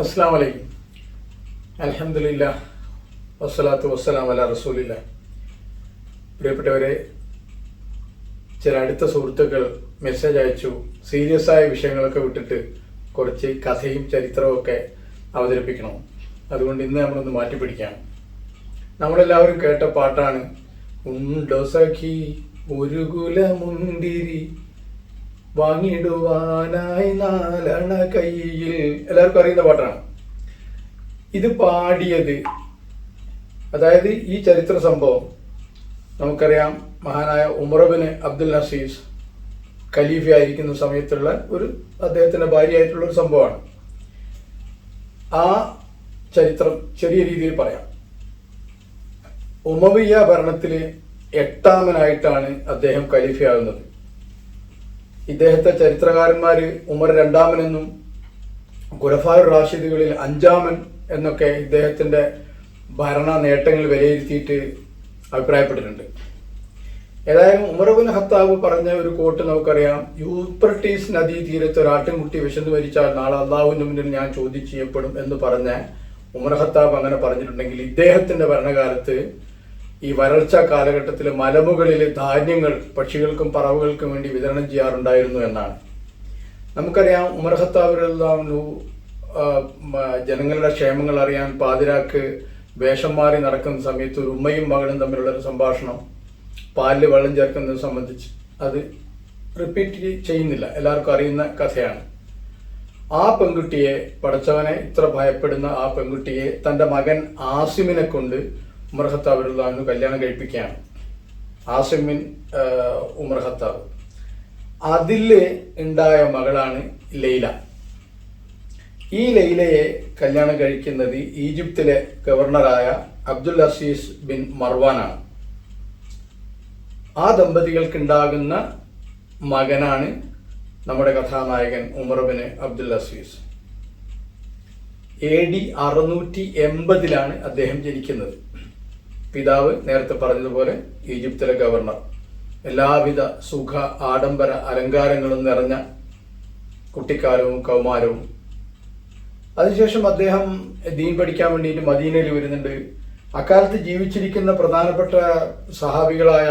അസ്സാം വലൈക്കും അലഹമില്ല വസ്സലാത്തു വസ്സലാം അല റസൂലില്ല പ്രിയപ്പെട്ടവരെ ചില അടുത്ത സുഹൃത്തുക്കൾ മെസ്സേജ് അയച്ചു. സീരിയസ് ആയ വിഷയങ്ങളൊക്കെ വിട്ടിട്ട് കുറച്ച് കഥയും ചരിത്രവും ഒക്കെ അവതരിപ്പിക്കണം. അതുകൊണ്ട് ഇന്ന് നമ്മളൊന്ന് മാറ്റിപ്പിടിക്കുകയാണ് നമ്മളെല്ലാവരും കേട്ട പാട്ടാണ് ഉണ്ടോ സഖി ഒരു കുലമുന്തിരി വാങ്ങിടുവാനായി നാലണ കയ്യിൽ. എല്ലാവർക്കും അറിയുന്ന പാട്ടാണ്. ഇത് പാടിയത് അതായത് ഈ ചരിത്ര സംഭവം നമുക്കറിയാം മഹാനായ ഉമറബിന് അബ്ദുൽ നസീസ് ഖലീഫയായിരിക്കുന്ന സമയത്തുള്ള ഒരു അദ്ദേഹത്തിന്റെ ഭാര്യയായിട്ടുള്ള ഒരു സംഭവമാണ്. ആ ചരിത്രം ചെറിയ രീതിയിൽ പറയാം. ഉമവിയ ഭരണത്തിൽ എട്ടാമനായിട്ടാണ് അദ്ദേഹം ഖലീഫയാകുന്നത്. ഇദ്ദേഹത്തെ ചരിത്രകാരന്മാർ ഉമർ രണ്ടാമൻ എന്നും ഖുലഫായു റാഷിദുകളിൽ അഞ്ചാമൻ എന്നൊക്കെ ഇദ്ദേഹത്തിന്റെ ഭരണ നേട്ടങ്ങൾ വിലയിരുത്തിയിട്ട് അഭിപ്രായപ്പെട്ടിട്ടുണ്ട്. ഏതായാലും ഉമർബിൻ ഹത്താബ് പറഞ്ഞ ഒരു കോട്ട് നമുക്കറിയാം. യൂപ്രട്ടീസ് നദീ തീരത്ത് ഒരു ആട്ടിൻകുട്ടി വിശന്നു മരിച്ചാൽ നാളെ അള്ളാഹുവിന്റെ മുന്നിൽ ഞാൻ ചോദ്യം ചെയ്യപ്പെടും എന്ന് പറഞ്ഞ ഉമർ ഹത്താബ് അങ്ങനെ പറഞ്ഞിട്ടുണ്ടെങ്കിൽ ഇദ്ദേഹത്തിന്റെ ഭരണകാലത്ത് ഈ വരൾച്ച കാലഘട്ടത്തിൽ മലമുകളിൽ ധാന്യങ്ങൾ പക്ഷികൾക്കും പറവുകൾക്കും വേണ്ടി വിതരണം ചെയ്യാറുണ്ടായിരുന്നു എന്നാണ്. നമുക്കറിയാം ഉമർ ജനങ്ങളുടെ ക്ഷേമങ്ങൾ അറിയാൻ പാതിരാക്ക് വേഷം മാറി നടക്കുന്ന സമയത്ത് ഒരു ഉമ്മയും മകനും തമ്മിലുള്ള ഒരു സംഭാഷണം പാലിൽ വെള്ളം ചേർക്കുന്നത് സംബന്ധിച്ച് അത് റിപ്പീറ്റ് ചെയ്യുന്നില്ല. എല്ലാവർക്കും അറിയുന്ന കഥയാണ്. ആ പെൺകുട്ടിയെ പഠിച്ചവനെ ഇത്ര ഭയപ്പെടുന്ന ആ പെൺകുട്ടിയെ തന്റെ മകൻ ആസിമിനെ കൊണ്ട് ഉമർ കല്യാണം കഴിപ്പിക്കുകയാണ്. ആസിമിൻ ഉമർ ഖത്താബ്. അതിൽ ഉണ്ടായ മകളാണ് ലൈല. ഈ ലൈലയെ കല്യാണം കഴിക്കുന്നത് ഈജിപ്തിലെ ഗവർണറായ അബ്ദുൽ അസീസ് ബിൻ മർവാനാണ്. ആ ദമ്പതികൾക്കുണ്ടാകുന്ന മകനാണ് നമ്മുടെ കഥാനായകൻ Umar bin Abdul Aziz. A D അറുന്നൂറ്റി എൺപതിലാണ് അദ്ദേഹം ജനിക്കുന്നത്. പിതാവ് നേരത്തെ പറഞ്ഞതുപോലെ ഈജിപ്തിലെ ഗവർണർ. എല്ലാവിധ സുഖ ആഡംബര അലങ്കാരങ്ങളും നിറഞ്ഞ കുട്ടിക്കാലവും കൗമാരവും. അതിനുശേഷം അദ്ദേഹം ദീൻ പഠിക്കാൻ വേണ്ടിയിട്ട് മദീനയിൽ വരുന്നുണ്ട്. അക്കാലത്ത് ജീവിച്ചിരിക്കുന്ന പ്രധാനപ്പെട്ട സഹാബികളായ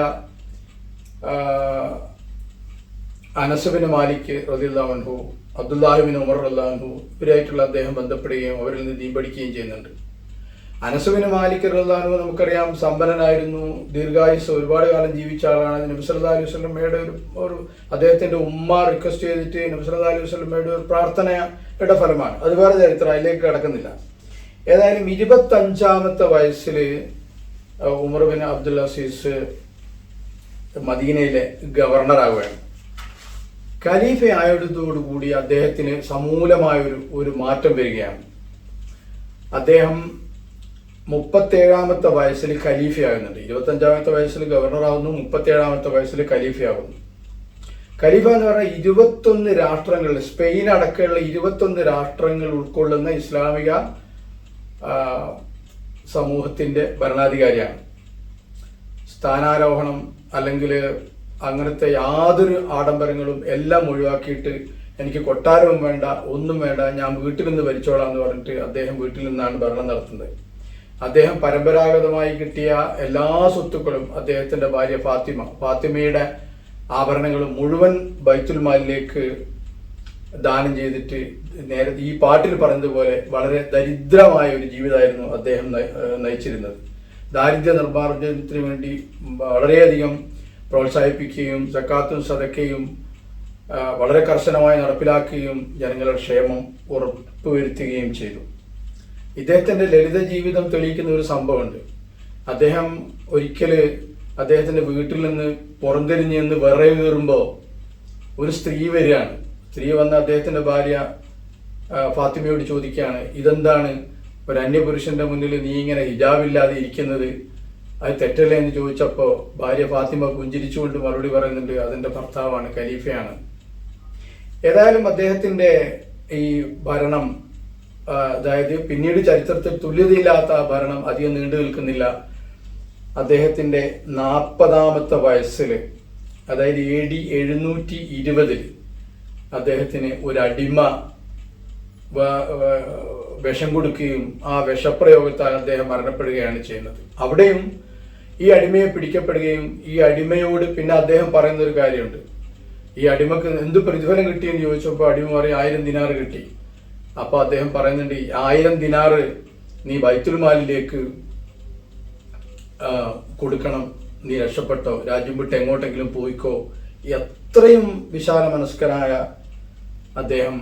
അനസുബിന് മാലിക് റദിയുല്ലാഹു അബ്ദുല്ലാഹിബിൻ ഉമർ അള്ളാഹു ഇവരായിട്ടുള്ള അദ്ദേഹം ബന്ധപ്പെടുകയും അവരിൽ നിന്ന് ദീൻ പഠിക്കുകയും ചെയ്യുന്നുണ്ട്. അനസുബിന് മാലിക് റഹ്ലാനു നമുക്കറിയാം സമ്പന്നനായിരുന്നു. ദീർഘായുസ് ഒരുപാട് കാലം ജീവിച്ച ആളാണ്. നബിസല്ലാ അലൈഹി വസ്ലമ്മയുടെ ഒരു ഒരു അദ്ദേഹത്തിന്റെ ഉമ്മ റിക്വസ്റ്റ് ചെയ്തിട്ട് നബിസല്ലാ അലൈഹി വസ്ലമ്മയുടെ ഒരു പ്രാർത്ഥനയുടെ ഫലമാണ്. അത് വേറെ ചരിത്രം അതിലേക്ക് കിടക്കുന്നില്ല. ഏതായാലും ഇരുപത്തഞ്ചാമത്തെ വയസ്സിൽ ഉമർ ബിൻ അബ്ദുൽ അസീസ് മദീനയിലെ ഗവർണറാവുകയാണ്. ഖലീഫ ആയതോടുകൂടി അദ്ദേഹത്തിന് സമൂലമായ ഒരു ഒരു മാറ്റം വരികയാണ്. അദ്ദേഹം മുപ്പത്തേഴാമത്തെ വയസ്സിൽ ഖലീഫയാകുന്നുണ്ട്. ഇരുപത്തഞ്ചാമത്തെ വയസ്സിൽ ഗവർണറാകുന്നു മുപ്പത്തേഴാമത്തെ വയസ്സിൽ ഖലീഫയാകുന്നു. ഖലീഫ എന്ന് പറഞ്ഞാൽ ഇരുപത്തൊന്ന് രാഷ്ട്രങ്ങൾ സ്പെയിൻ അടക്കമുള്ള ഇരുപത്തൊന്ന് രാഷ്ട്രങ്ങൾ ഉൾക്കൊള്ളുന്ന ഇസ്ലാമിക സമൂഹത്തിന്റെ ഭരണാധികാരിയാണ്. സ്ഥാനാരോഹണം അല്ലെങ്കിൽ അങ്ങനത്തെ യാതൊരു ആഡംബരങ്ങളും എല്ലാം ഒഴിവാക്കിയിട്ട് എനിക്ക് കൊട്ടാരവും വേണ്ട ഒന്നും വേണ്ട ഞാൻ വീട്ടിൽ നിന്ന് ഭരിച്ചോളാം എന്ന് പറഞ്ഞിട്ട് അദ്ദേഹം വീട്ടിൽ നിന്നാണ് ഭരണം നടത്തുന്നത്. അദ്ദേഹം പരമ്പരാഗതമായി കിട്ടിയ എല്ലാ സ്വത്തുക്കളും അദ്ദേഹത്തിന്റെ ഭാര്യ ഫാത്തിമ. ഫാത്തിമയുടെ ആഭരണങ്ങൾ മുഴുവൻ ബൈത്തുൽ മാലിലേക്ക് ദാനം ചെയ്തിട്ട് നേരെ ഈ പാട്ടിൽ പറഞ്ഞതുപോലെ വളരെ ദരിദ്രമായ ഒരു ജീവിതമായിരുന്നു അദ്ദേഹം നയിച്ചിരുന്നത്. ദാരിദ്ര്യ നിർമ്മാർജനത്തിന് വേണ്ടി വളരെയധികം പ്രോത്സാഹിപ്പിക്കുകയും സക്കാത്തും സതക്കയും വളരെ കർശനമായി നടപ്പിലാക്കുകയും ജനങ്ങളുടെ ക്ഷേമം ഉറപ്പുവരുത്തുകയും ചെയ്തു. ഇദ്ദേഹത്തിന്റെ ലളിത ജീവിതം തെളിയിക്കുന്ന ഒരു സംഭവമുണ്ട്. അദ്ദേഹം ഒരിക്കൽ അദ്ദേഹത്തിന്റെ വീട്ടിൽ നിന്ന് പുറംതിരിഞ്ഞ് നിന്ന് വിറവ് കയറുമ്പോൾ ഒരു സ്ത്രീ വരികയാണ്. സ്ത്രീ വന്ന അദ്ദേഹത്തിന്റെ ഭാര്യ ഫാത്തിമയോട് ചോദിക്കുകയാണ് ഇതെന്താണ്? ഒരു അന്യപുരുഷന്റെ മുന്നിൽ നീ ഇങ്ങനെ ഹിജാബില്ലാതെ ഇരിക്കുന്നത്? അത് തെറ്റല്ലേ? എന്ന് ചോദിച്ചപ്പോൾ ഭാര്യ ഫാത്തിമ പുഞ്ചിരിച്ചുകൊണ്ട് മറുപടി പറയുന്നുണ്ട് അതിന്റെ ഭർത്താവാണ് ഖലീഫയാണ്. ഏതായാലും അദ്ദേഹത്തിന്റെ ഈ ഭരണം അതായത് പിന്നീട് ചരിത്രത്തിൽ തുല്യതയില്ലാത്ത ആ ഭരണം അധികം നീണ്ടു നിൽക്കുന്നില്ല. അദ്ദേഹത്തിന്റെ നാൽപ്പതാമത്തെ വയസ്സിൽ അതായത് എ ഡി എഴുന്നൂറ്റി ഇരുപതിൽ അദ്ദേഹത്തിന് ഒരു അടിമ വിഷം കൊടുക്കുകയും ആ വിഷപ്രയോഗത്താൽ അദ്ദേഹം മരണപ്പെടുകയാണ് ചെയ്യുന്നത്. അവിടെയും ഈ അടിമയെ പിടിക്കപ്പെടുകയും ഈ അടിമയോട് പിന്നെ അദ്ദേഹം പറയുന്ന ഒരു കാര്യമുണ്ട്. ഈ അടിമക്ക് എന്ത് പ്രതിഫലം കിട്ടിയെന്ന് ചോദിച്ചപ്പോൾ അടിമ പറയും ആയിരം ദിനാറ് കിട്ടി. അപ്പോൾ അദ്ദേഹം പറയുന്നുണ്ട് "ഈ ആയിരം ദിനാറ് നീ ബൈത്തുൽമാലിലേക്ക് കൊടുക്കണം. നീ രക്ഷപ്പെട്ടോ. രാജ്യം വിട്ട് എങ്ങോട്ടെങ്കിലും പോയിക്കോ. എത്രയും വിശാല മനസ്കരായ അദ്ദേഹം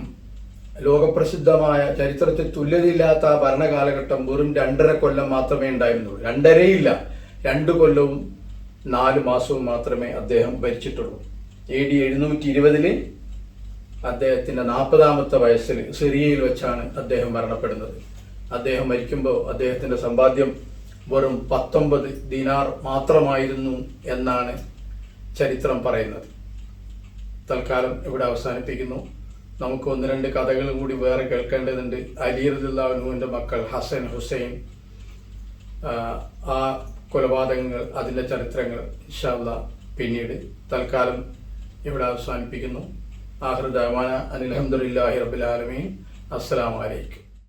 ലോകപ്രസിദ്ധമായ ചരിത്രത്തിൽ തുല്യതയില്ലാത്ത ആ ഭരണകാലഘട്ടം വെറും രണ്ടര കൊല്ലം മാത്രമേ ഉണ്ടായിരുന്നുള്ളൂ. രണ്ടരയില്ല. രണ്ട് കൊല്ലവും നാല് മാസവും മാത്രമേ അദ്ദേഹം ഭരിച്ചിട്ടുള്ളൂ. എ ഡി എഴുന്നൂറ്റി ഇരുപതിൽ അദ്ദേഹത്തിന്റെ നാൽപ്പതാമത്തെ വയസ്സിൽ സിറിയയിൽ വെച്ചാണ് അദ്ദേഹം മരണപ്പെടുന്നത്. അദ്ദേഹം മരിക്കുമ്പോൾ അദ്ദേഹത്തിന്റെ സമ്പാദ്യം വെറും പത്തൊമ്പത് ദിനാർ മാത്രമായിരുന്നു എന്നാണ് ചരിത്രം പറയുന്നത്. തൽക്കാലം ഇവിടെ അവസാനിപ്പിക്കുന്നു. നമുക്ക് ഒന്ന് രണ്ട് കഥകൾ കൂടി വേറെ കേൾക്കേണ്ടതുണ്ട്. അലി റദിള്ളാഹുവിന്റെ മക്കൾ ഹസൻ ഹുസൈൻ. ആ, ആ കൊലപാതകങ്ങൾ അതിന്റെ ചരിത്രങ്ങൾ ഇൻഷാല്ല പിന്നീട് തൽക്കാലം ഇവിടെ അവസാനിപ്പിക്കുന്നു. ആഹൃദാന അനിൽഹമുല്ലാഹി റബുലാലമീൻ അസ്സലാമലൈക്കും